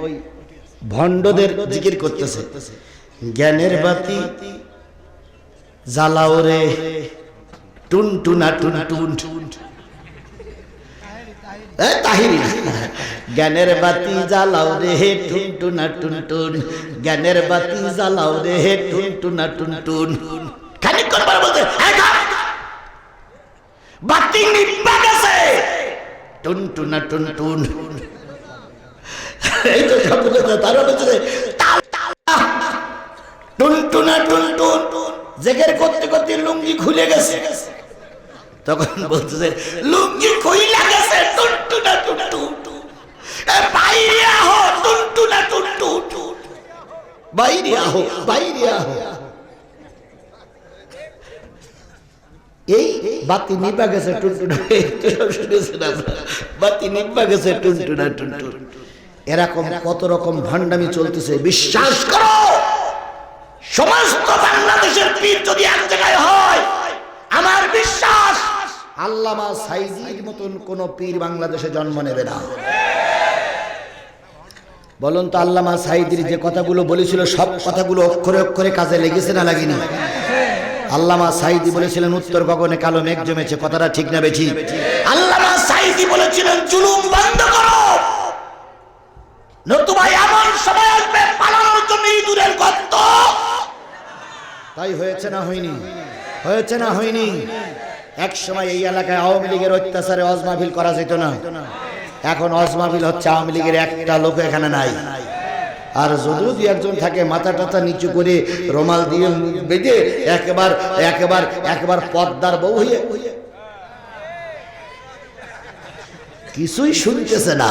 ওই ভণ্ডদের জিকির করতেছে। জ্ঞানের বাতি জ্বালাও রে। টুন টুনা টুন টুন। জ্ঞানের বাতি জ্বালাও রে হে টুন টুনা টুন টুন জ্ঞানের বাতি জ্বালাও রে হে টুন টুনা টুন টুন খানিকক্ষণ পরে বলতে। "এই থাম! বাতি নিভা গেছে টুন টুনা টুন টুন এই করতে করতে লুঙ্গি খুলে গেছে তখন বলতেছে লুঙ্গি খুইলা গেছে টুন টুনা টুন টুন এ বাইরে আহো টুন টুনা টুন টুন বাইরে আহো বাইরে আহো এই বাতি নিবা গেছে টুনটুনা শুনেছেন? বাতি নিবা গেছে টুনটুনা টুনটুন এরকম কত রকম ভান্ডামি চলতেছে। বিশ্বাস করো, সমস্ত বাংলাদেশের পীর যদি এক জায়গায় হয়, আমার বিশ্বাস, আল্লামা সাইদির মতন কোন পীর বাংলাদেশে জন্ম নেবে না। বলুন তো আল্লামা সাইদির যে কথাগুলো বলেছিল, সব কথাগুলো অক্ষরে অক্ষরে কাজে লেগেছে না লাগেনি? আল্লামা সাইদি বলেছিলেন, উত্তর গগনে কালো মেঘ জমেছে। কথাটা ঠিক না বেঠি আল্লামা সাইদি বলেছিলেন, জুলুম বন্ধ করো। নতুবা এমন সময় আসবে পালানোর জন্য ইঁদুরের তাই হয়েছে না হয়নি? হয়েছে না হয়নি? এক সময় এই এলাকায় আওয়ামী লীগের অত্যাচারে অজমাভিল করা যেত না। এখন অজমাভিল হচ্ছে আওয়ামী লীগের একটা লোক এখানে নাই। আর যদিও দু একজন থাকে, মাথা টাথা নিচু করে রোমাল দিয়ে বেঁধে একেবার একেবার একেবার পদ্মার বউ হয়ে কিছুই শুনতেছে না।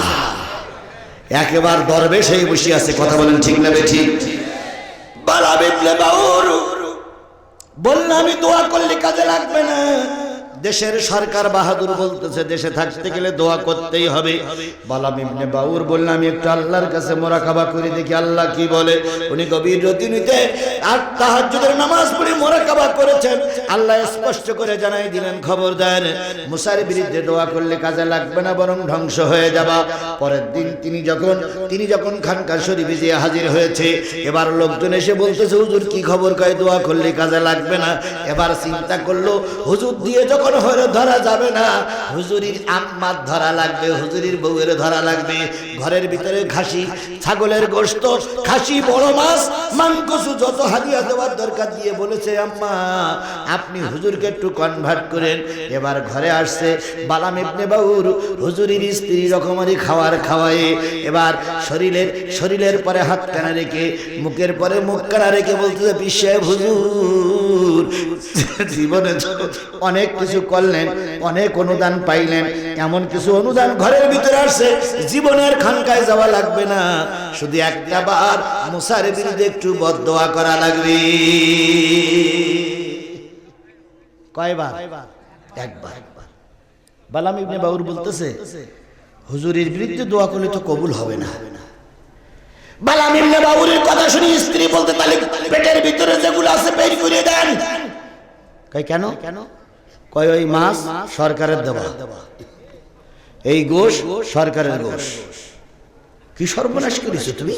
একেবার দরবেশ হয়ে বসে আছে, কথা বলেন ঠিক না ঠিক বালা বেতলে বাউর। বললে আমি দোয়া করলে কাজে লাগবে না। দেশের সরকার বাহাদুর বলতেছে, দেশে থাকতে গেলে দোয়া করতেই হবে। বালাম ইবনে বাউর বললে, আমি একটু আল্লাহর কাছে মোরাকাবা করে, দেখি আল্লাহ কি বলে। উনি গভীর রতিনিতে আর তাহাজ্জুদের নামাজ পড়ে মোরাকাবা করেছেন। আল্লাহ স্পষ্ট করে জানাই দিলেন খবর দেন মুসার বিরুদ্ধে দোয়া করলে কাজে লাগবে না, বরং ধ্বংস হয়ে যাবা। পরের দিন তিনি যখন তিনি যখন খানকার শরীফে যেয়ে হাজির হয়েছে, এবার লোকজন এসে বলতেছে, হুজুর, কি খবর? কয়, দোয়া করলে কাজে লাগবে না। এবার চিন্তা করল, হুজুর দিয়ে যখন হয়ে ধরা যাবে না। হুজুরির আম্মার ধরা লাগবে, হুজুরির বউয়ের ধরা লাগবে। ঘরের ভিতরে খাসি, ছাগলের গোশত, খাসি, বড় মাছ মাংকসু যত হাদিয়া দেওয়ার দরকার দিয়ে বলেছে, আম্মা, আপনি হুজুরকে একটু কনভার্ট করেন। এবার ঘরে আসছে বালাম ইবনে বাউর, হুজুরির স্ত্রী রকমারি খাওয়ার খাওয়ায়ে। এবার শরীরের শরীরের পরে হাত কানা রেখে, মুখের পরে মুখ কানা রেখে বলতেছে বিশ্বে হুজুর, জীবনে অনেক কিছু করলেন, অনেক অনুদান পাইলেন। এমন কিছু অনুদান ঘরের ভিতরে আসছে, জীবনের খানকায় যাওয়া লাগবে না। শুধু একটা বার মুসার বিরুদ্ধে একটু বদদোয়া করা লাগবে। কয়বার? একবার। বালাম ইবনে বাউর বলতেছে, হুজুরের বিরুদ্ধে দোয়া করলে তো কবুল হবে না। বালাম ইবনে বাউরের কথা শুনি স্ত্রী বলতে তাহলে পেটের ভিতরে যেগুলো আছে বের করে দেন। কেন কেন? কয় ওই মাছ? সরকারের দেওয়া। এই গোশ সরকারের গোশ। কি সর্বনাশ করেছ তুমি?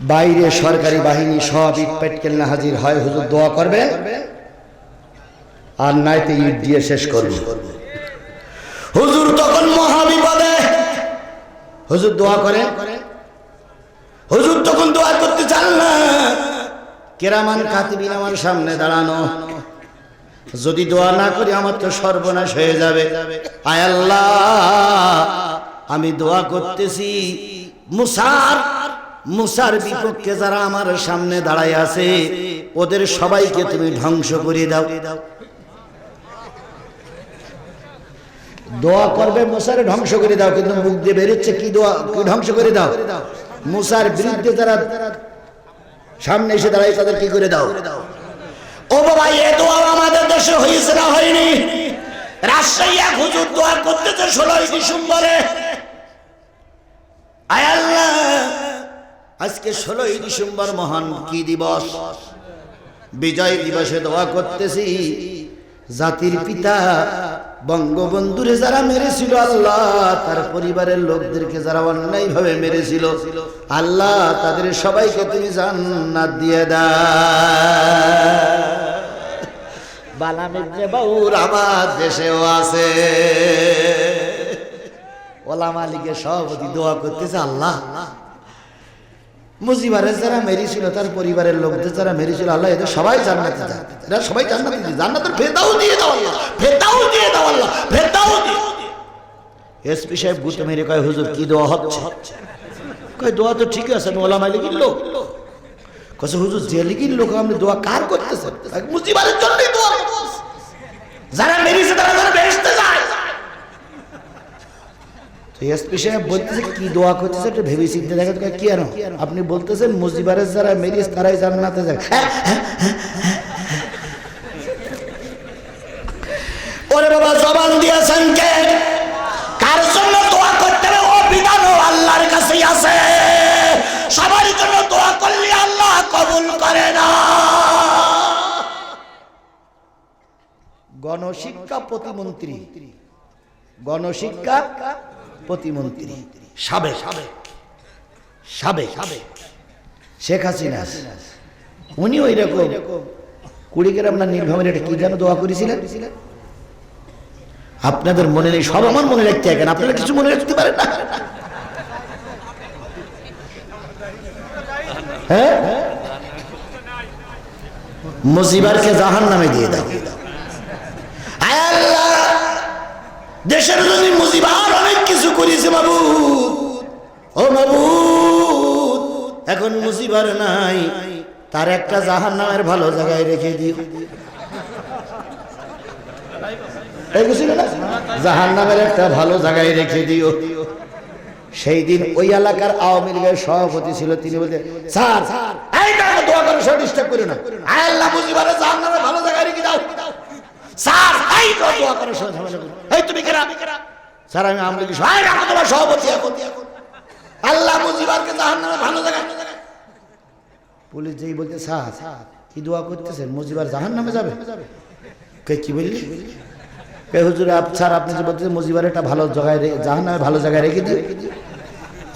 বাইরে সরকারি বাহিনী সব ইট পেটকেল না হাজির হয় হুজুর দোয়া করবে? আর নাইতে ইট দিয়ে শেষ করবে। হুজুর তখন মহাবিপদে। হুজুর দোয়া করে। হুজুর তখন দোয়া করতে চান না। কেরামান কাতিবিন আমার সামনে দাঁড়ানো। যদি দোয়া না করি আমার তো সর্বনাশ হয়ে যাবে। আয় আল্লাহ, আমি দোয়া করতেছি। মুসার মুসার বিপক্ষে যারা আমার সামনে দাঁড়ায় আছে, ওদের সবাইকে তুমি ধ্বংস করে দাও। দোয়া করবে মুসারে ধ্বংস করে দাও, কিন্তু মুখ দিয়ে বেরোচ্ছে কি দোয়া, কি ধ্বংস করে দাও? মুসার বিরুদ্ধে যারা সামনে এসে দাঁড়ায়, তাদের কি করে দাও? ও বাবা, এ দোয়া আমাদের দেশে হয়েছে না হয়নি? রাজশাহী এক হুজুর দোয়া করতেছে ষোলোই ডিসেম্বরে। আয় আল্লাহ, আজকে ষোলোই ডিসেম্বর মহান কি দিবস? বিজয় দিবসে দোয়া করতেছি। জাতির পিতা, বঙ্গবন্ধুরে যারা মেরেছিল, আল্লাহ তার পরিবারের লোকদেরকে যারা অন্যায় ভাবে মেরেছিল, আল্লাহ তাদের সবাইকে তুমি জান্নাত দিয়ে দাও। আমার দেশেও আছে। সভাপতি দোয়া করতেছে আল্লাহ। যারা মেরেছিল, তার পরিবারের লোকদের যারা মেরেছিল, আল্লাহ এদের সবাই জান্নাতে এরা সবাই জান্নাতে জান্নাতের দিয়ে দাও আল্লাহ। দিয়ে দাও আল্লাহ। দিয়ে। এসপি সাহেব মেরে কয়, হুজুর, কি দোয়া হচ্ছে? কয়, দোয়া তো ঠিক আছে, আমি ওলামা লোক। কসে হুজুর, যে লোক, আপনি দোয়া কার করতেছেন? মুজিবারের জন্যই দোয়া। যারা মেরেছে তারা যারা বেহেশতে যায়। কি দোয়া করতেছে একটু ভেবে চিনতে দেখেন কি আর আপনি বলতেছেন মুজিবারের যারা মেরিস তারাই জান্নাতে যায়। গণশিক্ষা প্রতিমন্ত্রী। গণশিক্ষা প্রতিমন্ত্রী। সাবেক। সাবে সাবেক। শেখ হাসিনা। উনি ওই রকম কুড়িগ্রাম না নীলভামের এটা কি যেন দোয়া করেছিলেন? আপনাদের মনে নেই, সব আমার মনে রাখতে কেন আপনারা কিছু মনে রাখতে পারেন না। হ্যাঁ? মুজিবারকে জাহান নামে দিয়ে দাও। দেশের জন্য মুজিবার অনেক কিছু করেছে বাবু ও বাবু এখন মুজিবার নাই। তার একটা জাহান নামের ভালো জায়গায় রেখে দিও? জাহান নামের একটা ভালো জায়গায় রেখে দিও। সেই দিন ওই এলাকার আওয়ামী লীগের সভাপতি ছিল, তিনি বলতে স্যার করে না। আল্লাহ জাহান নামের ভালো জায়গায় রেখে দাও স্যার এই দোয়া ঝামেলা। এই তুমি কেরা স্যার, আমি লীগের সভাপতি রাখো তোমার সভাপতি আল্লাহ মুজিবারকে ভালো পুলিশ যেই স্যার, কি দোয়া করতেছেন? মুজিবার জাহান যাবে? কে কি বললি? কে স্যার, আপনি যে বলতেছেন, মুজিবার একটা ভালো জায়গায় জাহান ভালো জায়গায় রেখে দিও।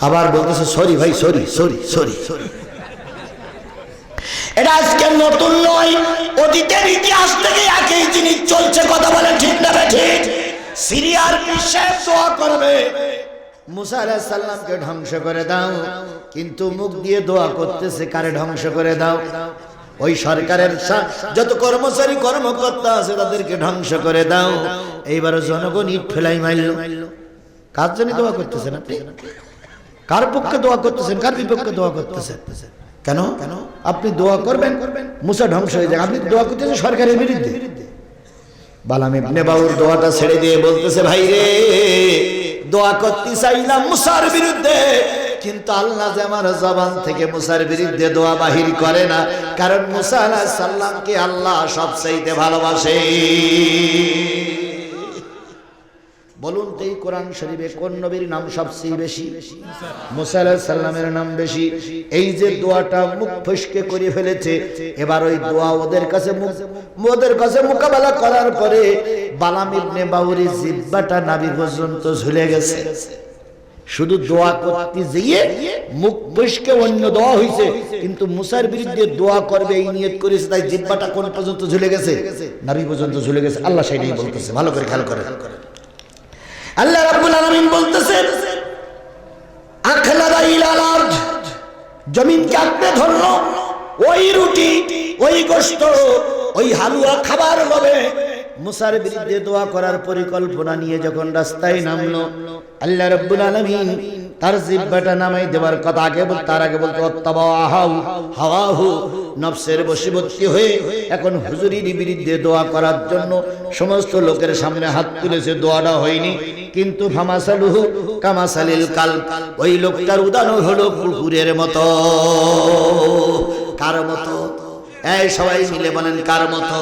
আবার বলতেছে, সরি ভাই, সরি সরি সরি সরি। এটা আজকে নতুন নয়। অতীতের ইতিহাস থেকে একই জিনিস চলছে, কথা বলে ঠিক না ঠিক সিরিয়ার বিশ্বে করবে। মুসা আলাইহিস সালামকে ধ্বংস করে দাও, কিন্তু মুখ দিয়ে দোয়া করতেছে, কারে ধ্বংস করে দাও? ওই সরকারের যত কর্মচারী, কর্মকর্তা আছে, তাদেরকে ধ্বংস করে দাও। এইবার জনগণ ইট ফেলাই মাইল কার জন্য দোয়া করতেছেন আপনি? কার পক্ষে দোয়া করতেছেন? কার বিপক্ষে দোয়া করতেছেন? কেন? কেন আপনি দোয়া করবেন করবেন মুসা ধ্বংস হয়ে যাবে আপনি দোয়া করতেছেন সরকারের বিরুদ্ধে। বালাম ইবনে বাউর দোয়াটা ছেড়ে দিয়ে বলতেছে, ভাই রে, দোয়া করতে চাইলাম মুসার বিরুদ্ধে, কিন্তু আল্লাহ যে আমার জবান থেকে মুসার বিরুদ্ধে দোয়া বাহির করে না, কারণ মুসা আলাইহিস সালামকে আল্লাহ সব চাইতে ভালোবাসে। বলুন তো এই কোরআন শরীফে কোন নবীর নাম সবচেয়ে বেশি? মুসা সালামের নাম বেশি। এই যে দোয়াটা মুখ ফসকে করে ফেলেছে, এবার ওই দোয়া ওদের কাছে ওদের কাছে মোকাবেলা করার পরে বালাম ইবনে বাউরি জিব্বাটা নাবি পর্যন্ত ঝুলে গেছে। শুধু দোয়া করতে যেয়ে মুখ বসকে অন্য দোয়া হইছে, কিন্তু মুসার বিরুদ্ধে দোয়া করবে, এই নিয়ত করেছে, তাই জিব্বাটা কোন পর্যন্ত ঝুলে গেছে? নাবি পর্যন্ত ঝুলে গেছে। আল্লাহ সেটাই বলতেছে। ভালো করে খেয়াল করে আল্লাহ রাব্বুল আলামিন বলতেছে, আখলাদা ইলাল আরদ ধরলো, ওই রুটি, ওই গোশত, ওই হালুয়া খাবার হবে মুসার বিরুদ্ধে দোয়া করার পরিকল্পনা নিয়ে যখন রাস্তায় নামলো, আল্লাহ রাব্বুল আলামিন তার জিব্বাটা নামাই দেওয়ার কথা আগে বল, তার আগে বলতো হাওয়াহু, নফসের বশীবর্তী হয়ে এখন হুজুরির বিরুদ্ধে দোয়া করার জন্য সমস্ত লোকের সামনে হাত তুলেছে, দোয়াটা হয়নি। কিন্তু ফামাসালুহু কামাসালিল কাল ওই লোকটার উদাহরণ হলো কুকুরের মতো। কার মতো? এই সবাই মিলে বলেন, কার মতো?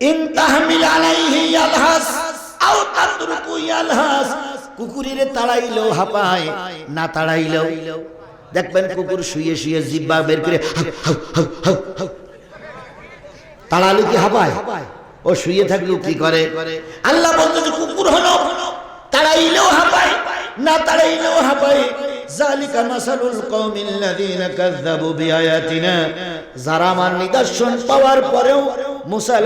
ইন তাহমিল আলাইহি ইয়ালহাস, আও তাতরুকু ইয়ালহাস কুকুরের তাড়াইলেও হাঁপায়, না তাড়াইলেও। দেখবেন কুকুর শুয়ে শুয়ে জিব্বা বের করে। তাড়ালে কি হাবায় ও শুয়ে থাকলেও কি করে? আল্লাহ বলতো যে কুকুর হলো, তাড়াইলেও হাঁপায়, না তাড়াইলেও হাঁপায়। জালিকা মাসালুল কওমিল লাযিনা কাযযাবু বিআয়াতিনা। যারা আমার নিদর্শন পাওয়ার পরেও মুসা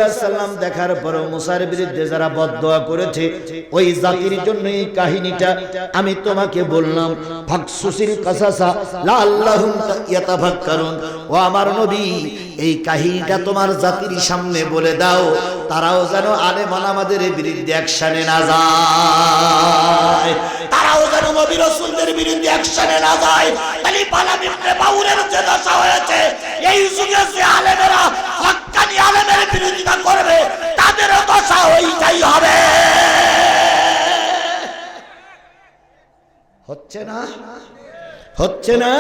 দেখার পরেও মুসার বিরুদ্ধে যারা বদদোয়া করেছে ওই জাতির জন্য এই কাহিনীটা আমি তোমাকে বললাম ফাকসুসিল কাসাসা লাআল্লাহুম ইয়াতাফাক্কারুন ও আমার নবী এই কাহিনীটা তোমার জাতির সামনে বলে দাও তারাও যেন আলেম আমাদের বিরুদ্ধে অ্যাকশনে না যায় তারাও যেন নবী বিরুদ্ধে না যায় বাউরের যে দশা হয়েছে এই যুগে যে আলেমেরা হক্কানি আলেমের বিরোধিতা করবে তাদেরও দশা ওইটাই হবে। হচ্ছে না? হচ্ছে না?